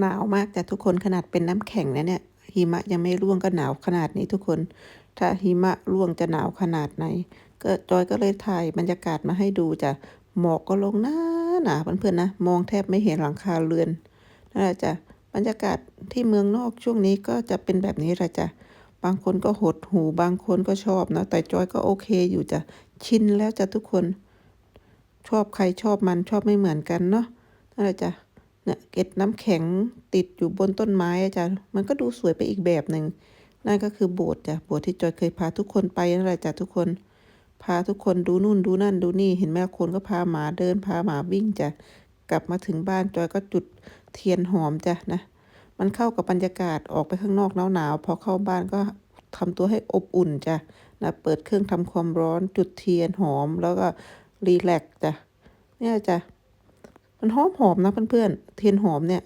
หนาวมากแต่ทุกคนขนาดเป็นน้ำแข็งนะเนี่ยหิมะยังไม่ร่วงก็หนาวขนาดนี้ทุกคน ถ้าหิมะร่วงจะหนาวขนาดไหน ก็จอยก็เลยถ่ายบรรยากาศมาให้ดูจ้ะหมอกก็ลงหนาหนาเพื่อนๆนะ มองแทบไม่เห็นหลังคาเรือนนั่นแหละจ้ะบรรยากาศที่เมืองนอกช่วงนี้ก็จะเป็นแบบนี้แหละจ้ะบางคนก็หดหูบางคนก็ชอบนะแต่จอยก็โอเคอยู่จ้ะชินแล้วจ้ะทุกคน ชอบใครชอบมันชอบไม่เหมือนกันเนาะนั่นแหละจ้ะ เนี่ยเกล็ดน้ำแข็งติดอยู่บนต้นไม้อะจ้ะมันก็ดูสวยไปอีกแบบหนึ่งนั่นก็คือโบสถ์จ้ะโบสถ์ที่จอยเคยพาทุกคนไปนั่นแหละจ้ะทุกคน พาทุกคนดูนู่นดูนั่นดูนี่เห็นไหมคนก็พาหมาเดินพาหมาวิ่งจ้ะกลับมาถึงบ้านจอยก็จุดเทียนหอมจ้ะนะ มันเข้ากับบรรยากาศออกไปข้างนอกหนาวๆพอเข้าบ้านก็ทำตัวให้อบอุ่นจ้ะนะเปิดเครื่องทำความร้อนจุดเทียนหอมแล้วก็รีแลกจ้ะเนี่ยจ้ะ มันหอมหอมนะเพื่อนๆเทียนหอมเนี่ย